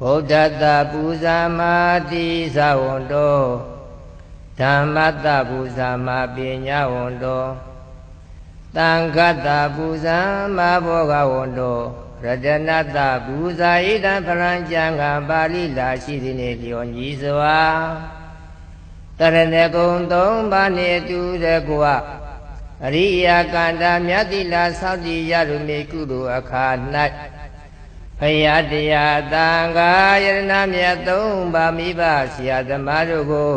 ဗုဒ္ဓတ္တပူဇာမာတိသဝန္တောဓမ္မတ္တပူဇာမာပညာဝန္တောသံဃတ္တပူဇာမာဘောဂဝန္တောရတနတ္တပူဇာဣဒံဖရံကျမ်းကပါဠိလာရှိသည်နှင့်လျော်ညီစွာတရဏဂုံသုံးပါးနှင့်တူတဲ့ကွာအရိယာကန္တာမြတ်တိလာသောက်တည်ရလူမေကုသိုလ်အခါ၌ ဖယားတရားတန်ခါယရဏမြတ်သုံးပါမိဘဆရာသမားတို့ကို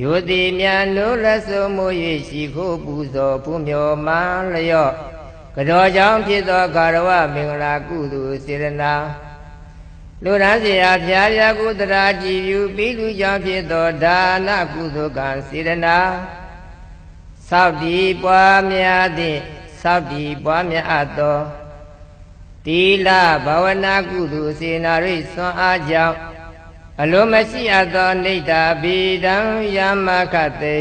ယောတိမြတ်လို့လက်စုံမှု၍ရှိခိုးပူဇော်ဖူးမြော်မှလျော့ကတော်ကြောင့်ဖြစ်သောကာရဝမင်္ဂလာကုသိုလ်စေရနာလူရန်စရာဖျားရာကုသရာကြည်ယူပြီးလူကြောင့်ဖြစ်သောဒါနကုသိုလ်ကံစေရနာသောက်တည်ပွားများသည့်သောက်တည်ပွားများအပ်သော တိလဘာဝနာကုသိုလ်စေနာရိစွမ်းအားကြောင့်အလိုမရှိအပ်သောနေတ္တာဘိဒံယမခတေ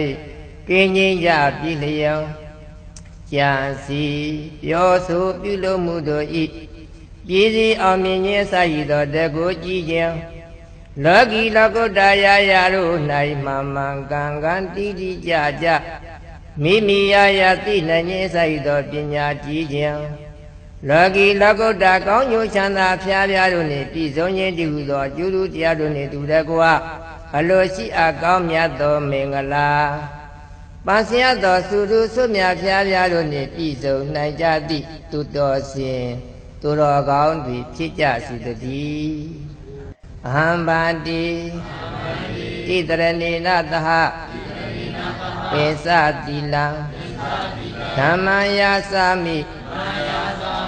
ကင်းငြိမ်းကြပြီလျောကြံစီပြောဆိုပြုလို့မှုတို့ဤပြည်စည်းအောင်မြင်ခြင်းစရည်သောတကုကြည်ခြင်းလောကီလောကုတ္တရာရာတို့၌မှန်မှန်ကန်ကန်တည်တည်ကြကြမိမိရာရာသိနိုင်ခြင်းစရည်သောပညာကြည်ခြင်း လောကီလောကုတ္တကောင်းကျိုးချမ်းသာဖျားဖျားတို့နှင့်ပြည့်စုံခြင်းတည်ဟူသောအကျိုးတရားတို့နှင့်တူတဲ့ကွာအလိုရှိအပ်ကောင်းမြတ်သောမင်္ဂလာပန်းစရသောသုတုဆွမြဖျားဖျားတို့နှင့်ပြည့်စုံနိုင်ကြသည့်သူတော်ရှင်သူတော်ကောင်းတွေဖြစ်ကြစီတည်းအဟံပါတိတိတရဏေနသဟပေသတိလံဓမ္မယာသမိ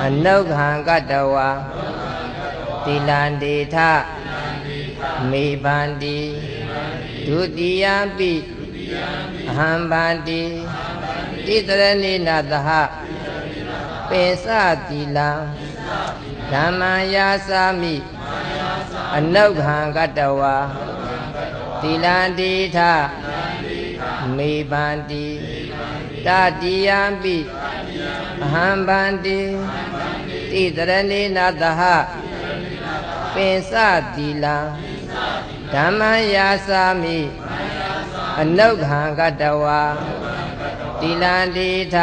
အနုခံကတဝါတိလံဒေထမေဗန္တိဒုတိယပိအဟံဗန္တိတိတရဏိနသဟပေသတိလံဓမ္မယာသမိအနုခံကတဝါတိလံဒေထမေဗန္တိတတိယပိအဟံဗန္တိ တိတရဏိနာတဟပင်စတိလံဓမ္မယာစာမိအနုခံကတဝါတိလံတိထ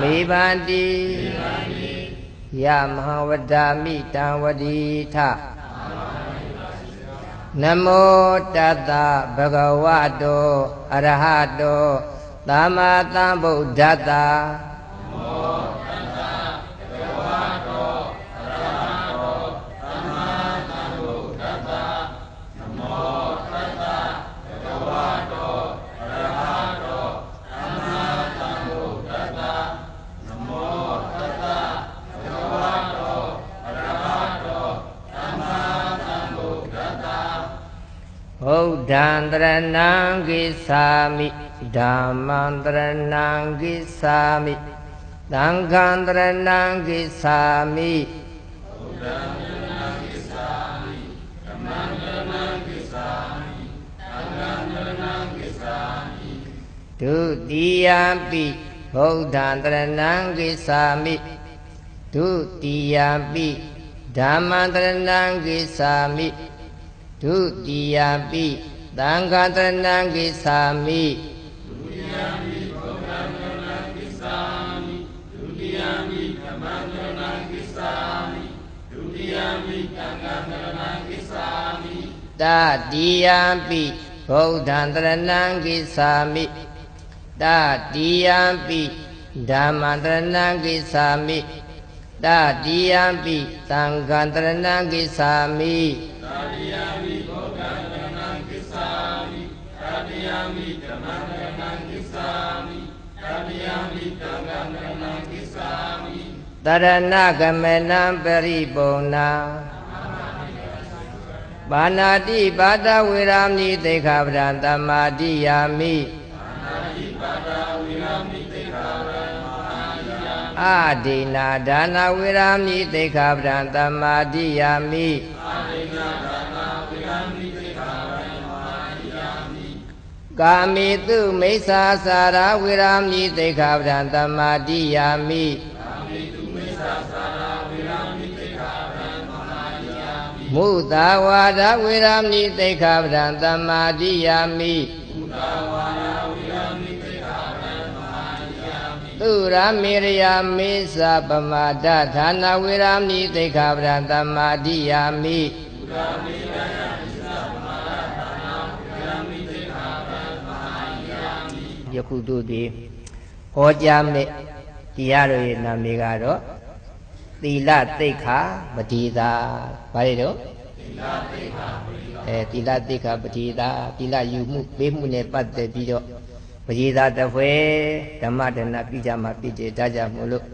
မေဗန္တိယမဟာဝဒာမိတံဝတိထနမောတတဗဂဝတောအရဟတောသမ္မာသမ္ဗုဒ္ဓတ္တ ဒ္ဓံတရဏံကိသာမိဓမ္မံတရဏံကိသာမိသံဃံတရဏံကိသာမိဗုဒ္ဓံတရဏံကိသာမိဓမ္မံတရဏံကိသာမိသံဃံတရဏံကိသာမိဒုတိယပိဗုဒ္ဓံတရဏံကိသာမိဒုတိယပိဓမ္မံတရဏံကိသာမိဒုတိယပိ သံဃာတရဏံကိသာမိဒုတိယပိဘုရားတရဏံကိသာမိဒုတိယပိဓမ္မတရဏံကိသာမိဒုတိယပိသံဃာတရဏံကိသာမိတတိယပိဘုဒ္ဓံတရဏံကိသာမိတတိယပိဓမ္မတရဏံကိသာမိတတိယပိသံဃာတရဏံကိသာမိတတိယ တရဏကမနံပရိပုံနာပါဏာတိပါဒဝေရာမိသိခာပဒံတမ္မာတိယာမိပါဏာတိပါဒဝေရာမိသိခာပဒံအာဒိနာဒါနဝေရာမိသိခာပဒံတမ္မာတိယာမိအာဒိနာဒါနဝေရာမိသိခာပဒံတမ္မာတိယာမိကာ မေတုမိစ္ဆာစာရဝေရာမိသိခာပဒံတမ္မာတိယာမိကာမေတုမိစ္ဆာစာရဝေရာမိသိခာပဒံတမ္မာတိယာမိမုသာဝါဒဝေရမိသိက္ခာပဒံတမ္မာတိယာမိသူရမေရယာမေသပမာဒဌာနဝေရမိသိက္ခာပဒံတမ္မာတိယာမိယခုတို့သည်ဟောကြားမဲ့တရားတော်ရဲ့နာမည်ကတော့ သီလသိက္ခာပတိတာဘာလဲတော့သီလသိက္ခာပတိတာအဲသီလသိက္ခာပတိတာသီလယူမှုပေးမှုနဲ့ပတ်သက်ပြီးတော့ပတိတာတဖွဲဓမ္မဒနာပြကြမှာပြည့်ကြတတ်ကြမို့လို့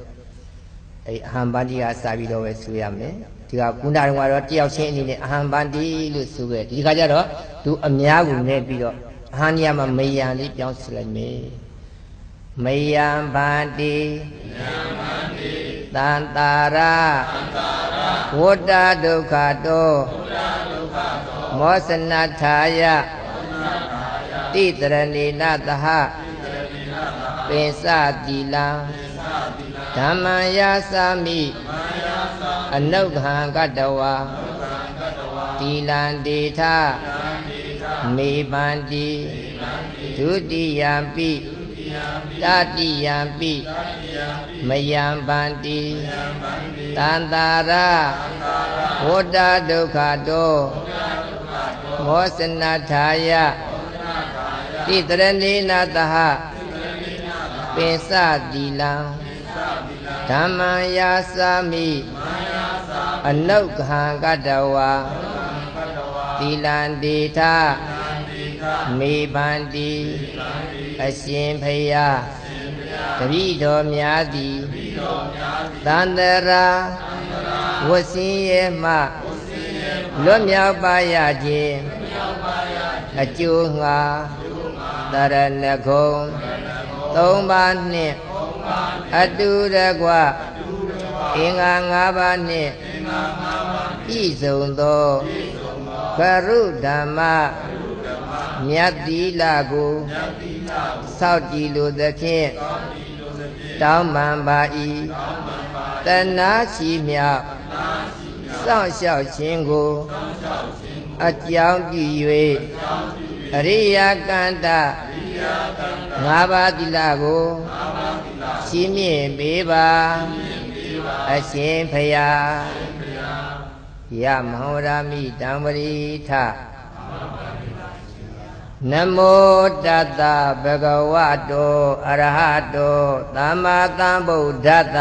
အဲအဟံပန္တိကစပြီးတော့ပဲဆိုရမယ်ဒီကကုဏတော်ကတော့တယောက်ချင်းအနေနဲ့အဟံပန္တိလို့ဆိုခဲ့ဒီခါကျတော့သူအများကိုနဲ့ပြီးတော့အဟံညမှာမယံလေးပြောင်းစလိုက်မယ်မယံဗန္တိမယံဗန္တိ တန်တာရဝတ္တဒုက္ခတောမောစနထာယတိတရဏေနသဟပင်စတိလံဓမ္မံယာသမိအနုက္ခံကတဝါတိလံဒေထမေပန္တိဒုတိယံပိ တတိယံပိမယံဗန္တိတန္တာရဝတ္တဒုက္ခတောမောစနထာယတိတရဏေနသဟပင်စတိလံဓမ္မံယာသမိအနုက္ခံကတဝါသီလံဒေထ မေဗန္တိအရှင်ဖယားတပိတော်များသည်သန္တရာဝဆင်းရဲမှလွတ်မြောက်ပါရခြင်းအကျိုးငှာတရဏဂုံသုံးပါးနှင့်အတူတကွအင်္ဂါ၅ပါးနှင့်ပြည့်စုံသောကရုဓမ္မ မြတ်သီလကိုစောက်တည်လိုသဖြင့်တောင်းပန်ပါ၏တဏှာရှိမြောက်စောင့်ရှောက်ခြင်းကိုအကြောင်းပြု၍အရိယာကန္တငါးပါးသီလကိုရှင်းမြင့်ပေးပါအရှင်ဖယားယမဟောရမိတံပရိထ နမောတတဗုဒ္ဓဝါတောအရဟတောသမ္မာသမ္ဗုဒ္ဓတ္တ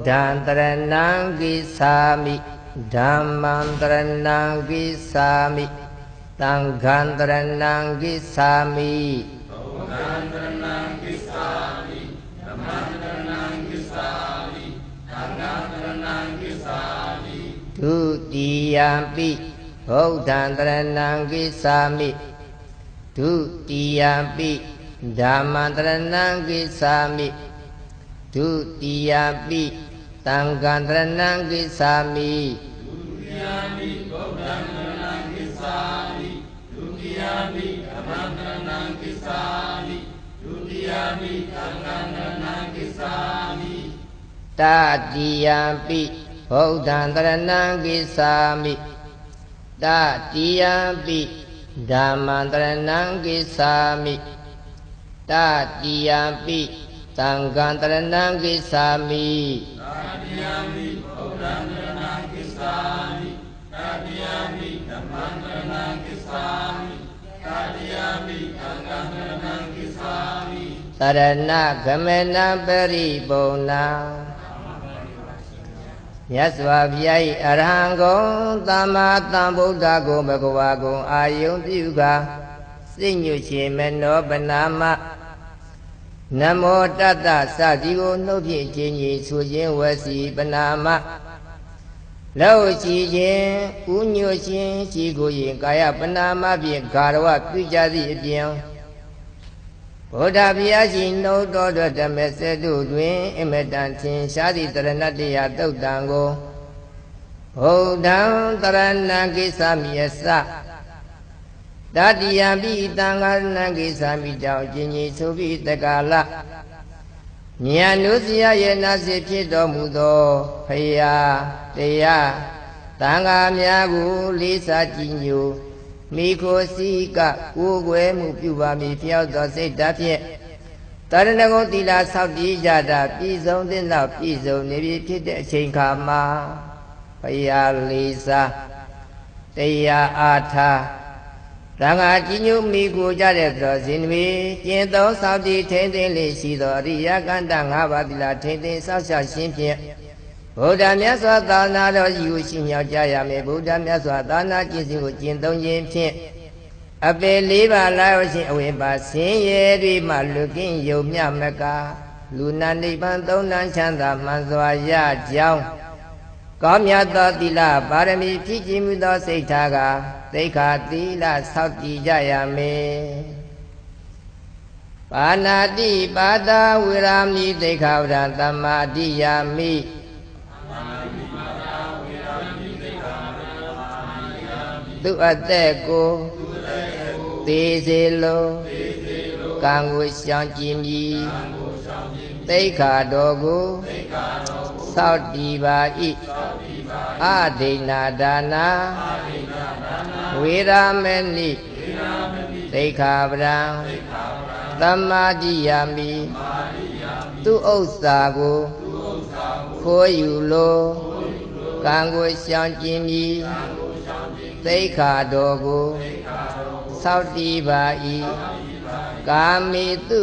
ဒ္ဓံတရဏံကိသာမိဓမ္မံတရဏံကိသာမိသံဃံတရဏံကိသာမိဗုဒ္ဓံတရဏံကိသာမိဓမ္မံတရဏံကိသာမိသံဃံတရဏံကိသာမိဒုတိယံပိဗုဒ္ဓံတရဏံကိသာမိဒုတိယံပိဓမ္မံတရဏံကိသာမိဒုတိယပိ တံဃံတရဏံကိသာမိဒုတိယပိဗုဒ္ဓံတရဏံကိသာမိဒုတိယပိဓမ္မံတရဏံကိသာမိဒုတိယပိသံဃံတရဏံကိသာမိတတိယပိဗုဒ္ဓံတရဏံကိသာမိတတိယပိဓမ္မံတရဏံကိသာမိတတိယပိ သံဃံတရဏံကိသာမိသာတိယမိဘုရားတရဏံကိသာမိသာတိယမိဓမ္မံတရဏံကိသာမိသာတိယမိသံဃံတရဏံကိသာမိတရဏဂမေနပရိပုံနာမြတ်စွာဘုရား၏အရဟံဂုံသမ္မာသမ္ဗုဒ္ဓဂုံဘဂဝါဂုံအာယုံပြုကာစိတ်ညွတ်ခြင်းမနောပနာမ နမောတတ္တစသည်ကိုနှုတ်ဖြင့်ခြင်းကြီးဆိုခြင်းဝစီပနာမလောက်ရှိခြင်းဥညွတ်ခြင်းရှိကိုရင်ကာယပနာမဖြင့်ဂါရဝပြုကြသည့်အပြင်ဗုဒ္ဓဘုရားရှင်နှုတ်တော်တော်ဓမ္မစက်တို့တွင်အမတန်ထင်ရှားသည့်တရဏတရားတုတ်တံကိုဗုဒ္ဓံတရဏကိစ္စမိယစ တတိယပိတံဃာဏကိစ္စမိကြောင့်ကျင်ကြီးဆိုပြီးတက္ကလဉာဏ်တို့စရာရဲ့နာစီဖြစ်တော်မူသောဖရာတရားတန်ဃာများကိုလေးစားကြည်ညိုမိခိုစီကကိုယ်ွယ်မှုပြုပါမည်ဖျောက်သောစိတ်ဓာတ်ဖြင့်တရဏဂုံတိလာဆောက်တည်ကြတာပြည်စုံတဲ့နောက်ပြည်စုံနေပြီဖြစ်တဲ့အချိန်ခါမှာဖရာလေးစားတရားအားထား တန်ဃာကြီးညိုမိကိုကြတဲ့သောဇင်တွေကျင့်သောဆောက်တည်ထိမ့်သိမ့်လေးရှိသောအရိယကန္တ၅ပါးတိလာထိမ့်သိမ့်ဆောက်ရှောက်ခြင်းဖြင့်ဗုဒ္ဓမြတ်စွာသာနာတော်ယူရှိမြောက်ကြရမယ်ဗုဒ္ဓမြတ်စွာသာနာကျင့်စဉ်ကိုကျင့်သုံးခြင်းဖြင့်အပေလေးပါးလာရရှင်အဝိပါဆင်းရဲတွေမှလွတ်ကင်းယုံမြမကလူနာနိဗ္ဗာန်သုံးနန်းချမ်းသာမှန်စွာရကြောင်းကောင်းမြတ်သောသီလပါရမီဖြည့်ကျင့်မှုသောစိတ်ထားက သိက္ခာသီလဆောက်တည်ကြရမယ်ပါဏာတိပါဒဝေရာမိသိက္ခာဝရသမ္မာတိယာမိသူအသက်ကိုသေစေလုံးကံကိုရှောင်ကြည်မည်သိက္ခာတော်ကိုသောက်တည်ပါ၏အဒိဏဒါနာ ဝေရမေနိသိက္ခာပဒံသမ္မာတိယမိသူဥစ္စာကိုခိုးယူလိုကံကိုရှောင်ကျင်မည်သိက္ခာတော်ကိုသောက်တည်ပါ၏ကာမေတု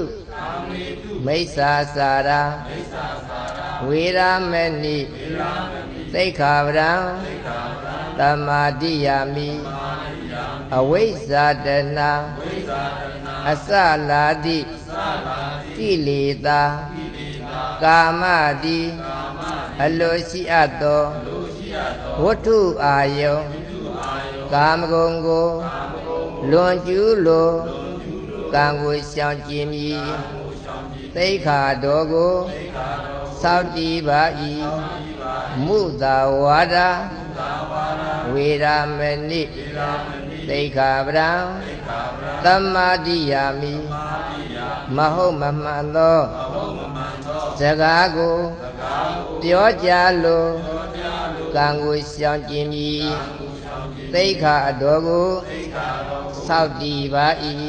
မိစ္ဆာစာရာဝေရမေနိသိက္ခာပဒံသမာတိယမိ အဝိဇ္ဇာတနာအစလာတိကိလေသာကာမတိအလိုရှိအပ်သောဝတ္ထုအာယုံကာမဂုဏ်ကိုလွန်ကျူးလိုကံကိုရှောင်ကျင်မည်သိခါတော်ကိုစောင့်တည်ပါ၏မုသာဝါဒဝေရမဏိ သိခါပဒံသမ္မာတိယာမိမဟုတ်မမှန်သောစကားကိုပြောကြလိုကံကိုရှောင်ကျင်မည်သိခါအတော်ကိုစောင့်တည်ပါ၏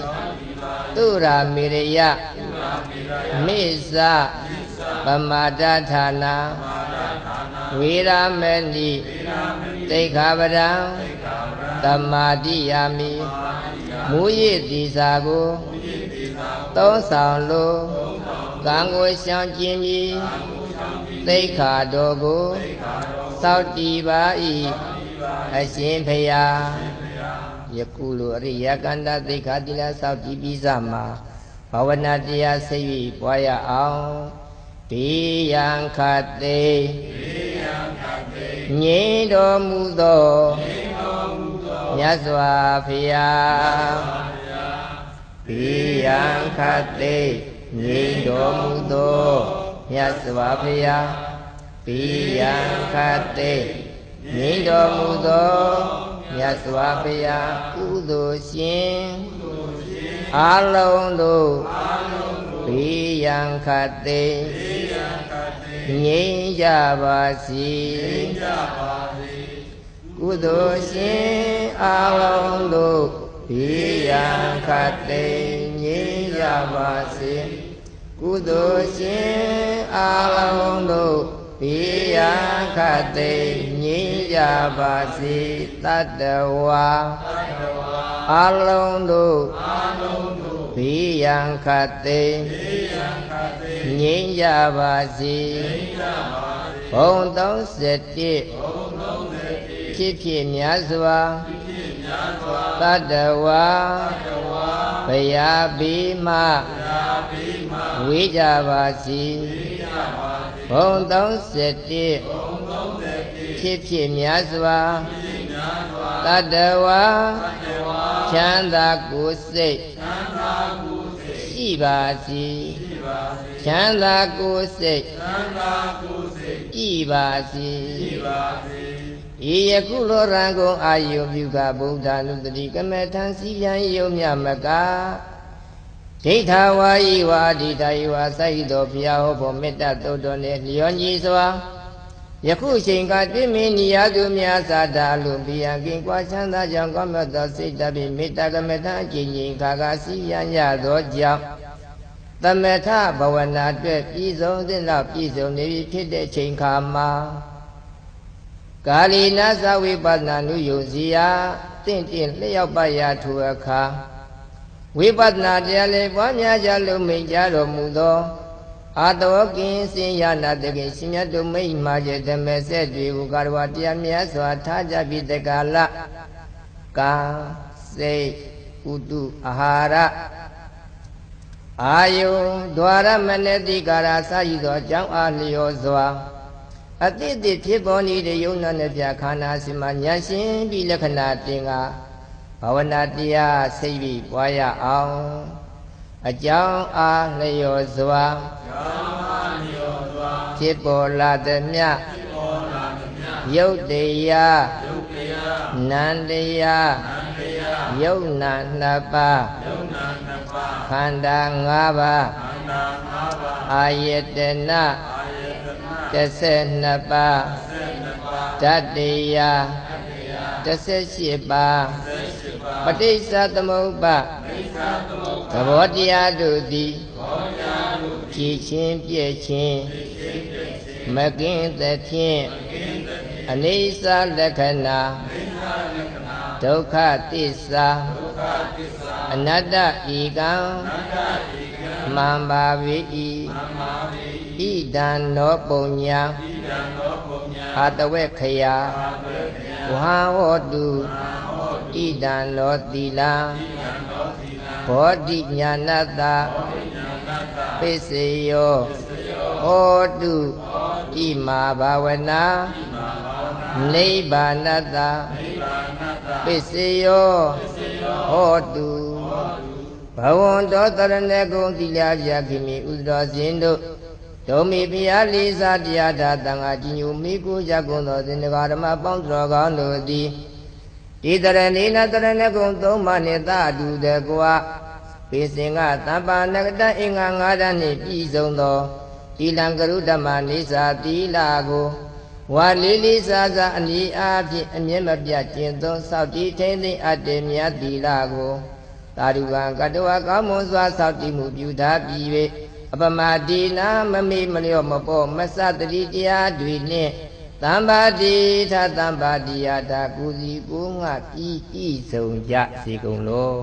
သူရာမေရယမိစ္ဆပမာဒဌာနာ ဝေရမဏိသိခာပဒံတမာတိယာမိမူရည်တိစာကိုသုံးဆောင်လိုကံကိုရှောင်ကျင်ပြီးသိခာတော်ကိုစောင့်တည်ပါ၏အရှင်ဖျားယခုလိုအရိယကန္တသိခာတိလစောင့်တည်ပြီးစမှာဘာဝနာတရားစိတ်၍ပွားရအောင်ဘေးရန်ခတ်သိ ငြိမ်းတော်မူသောမြတ်စွာဘုရားဘေးရန်ခတ်သိငြိမ်းတော်မူသောမြတ်စွာဘုရားဘေးရန်ခတ်သိငြိမ်းတော်မူသောမြတ်စွာဘုရားကုသိုလ်ရှင်အာလုံးတို့ဘေးရန်ခတ် သိငြိမ်းကြပါစေကုသိုလ်ရှင်အာလုံးတို့ဘေးရန်ခတ်သိငြိမ်းကြပါစေကုသိုလ်ရှင်အာလုံးတို့ဘေးရန်ခတ်သိငြိမ်းကြပါစေတတ္တဝါအာလုံးတို့ဘေးရန်ခတ်သိ ငြိမ်းကြပါစေဘုံ31ဖြစ်ဖြစ်များစွာတတ္တဝါဘုရားဘိမဝေးကြပါစေဘုံ31ဖြစ်ဖြစ်များစွာတတ္တဝါချမ်းသာကိုယ်စိတ်ရှိပါစီရှိ ပါစေချမ်းသာကိုယ်စိတ်သံသာကိုယ်စိတ်ကြည်ပါစီရှိပါစေဤယခုလောရံကုန်အာယုပြုကဗုဒ္ဓနုတတိကမေထံစီယံယုံမြမကဒိဋ္ဌဝါယိဝါဒိဋ္ဌယဝါစိုက်တော်ဘုရားဟောဖို့မေတ္တာတုတ်တော်နဲ့လျောညီစွာယခုချိန်ကတွင်မင်းနိယသူများသာတာလို့ဘိယံကင်ကွာချမ်းသာကြောင့်ကောင်းမြတ်သောစိတ်တပိမေတ္တာကမေထံအကျဉ်းချင်းခါခါစီယံရသောကြောင့် သမထဘဝနာအတွက်ပြည်စုံသင့်တော့ပြည်စုံနေပြီဖြစ်တဲ့ချိန်ခါမှာကာလီနာသဝိပဿနာနုယုံစီယာတင့်တင့်လျှောက်ပါရာထူအခါဝိပဿနာတရားလေးပွားများကြလို့မိန်ကြတော်မူသောအာတောကင်းစင်ရနာတကိရှင်မြတ်တို့မိတ်မှာကျဓမ္မဆက်တွေကိုကာရဝတရားများစွာထားကြပြီးတက္ကလကာစိတ်ဥတုအာဟာရ အာယုံဒွါရမနတိကာရစာယူသောအကြောင်းအားလျော်စွာအတိတ်ဖြစ်ပေါ်နေတဲ့ယုံနာနဲ့ပြခန္ဓာစီမညာရှင်ပြီးလက္ခဏာတင်ကဘာဝနာတရားစိတ်ပြီးပွားရအောင်အကြောင်းအားလျော်စွာကာမလျောစွာဖြစ်ပေါ်လာသည်မြပေါ်လာသည်မြယုတ်တရားယုတ်တရားနန္တရားနံတရားယုတ်နာနှစ်ပါးယုတ်နာနှစ်ပါး ခန္ဓာ၅ပါးခန္ဓာ၅ပါးအာယတနအာယတနာ12ပါး12ပါးဓာတ်တရား18ပါး18ပါးပဋိစ္စသမုပ္ပါမိစ္ဆာသမုပ္သဘောတရားတို့သည်ဘောညာတို့ကြည်ချင်းပြည့်ချင်းမကင်းသဖြင့်အနိစ္စလက္ခဏာဒုက္ခသစ္စာ အနတ္တဤကံမှန်ပါ၏ဣဒံနောပုံညာအာတဝေခယဝဟဟောတုဣဒံနောသီလံဘောဓိညာဏတ္တပစ္စယောဟောတုဣမာဘာဝနာနိဗ္ဗာနတ္တပစ္စယောဟောတု ဘဝန္တောတရဏဂုံသီလပြခိမိဥဒ္ဒောဇင်တို့ဒုံမီဘုရားလေးစားတရားဓာတန်ခါကြီးညိုမိကိုကြကုန်သောသင်္ဃာဓမ္မပေါင်းတော်ကောင်းတို့သည်ဒီတရဏိနတရဏဂုံသုံးပါးနှင့်သာတူတဲ့ကွာပိစင်ကတမ္ပါနကတအင်္ဂါ၅ဓာတ်နှင့်ပြည့်စုံသောသီလံကရုဓမ္မနေစာသီလာကိုဝါလေးလေးစားစားအနီးအားဖြင့်အမြဲမပြတ်ကျင့်သုံးစောင့်တည်ထိန်းသိမ်းအပ်တဲ့မြတ်သီလာကို သာဓုကံကတဝကောင်းမွန်စွာစောင့်တည်မှုပြုထားပြီး၍အပမတိနာမမေ့မလျော့မပေါ့မဆတတိတရားတွေနှင့်တမ္ပါတိထတမ္ပါတိယတာကုစီကိုငါပြီးဤဆုံးကြစေကုန်လော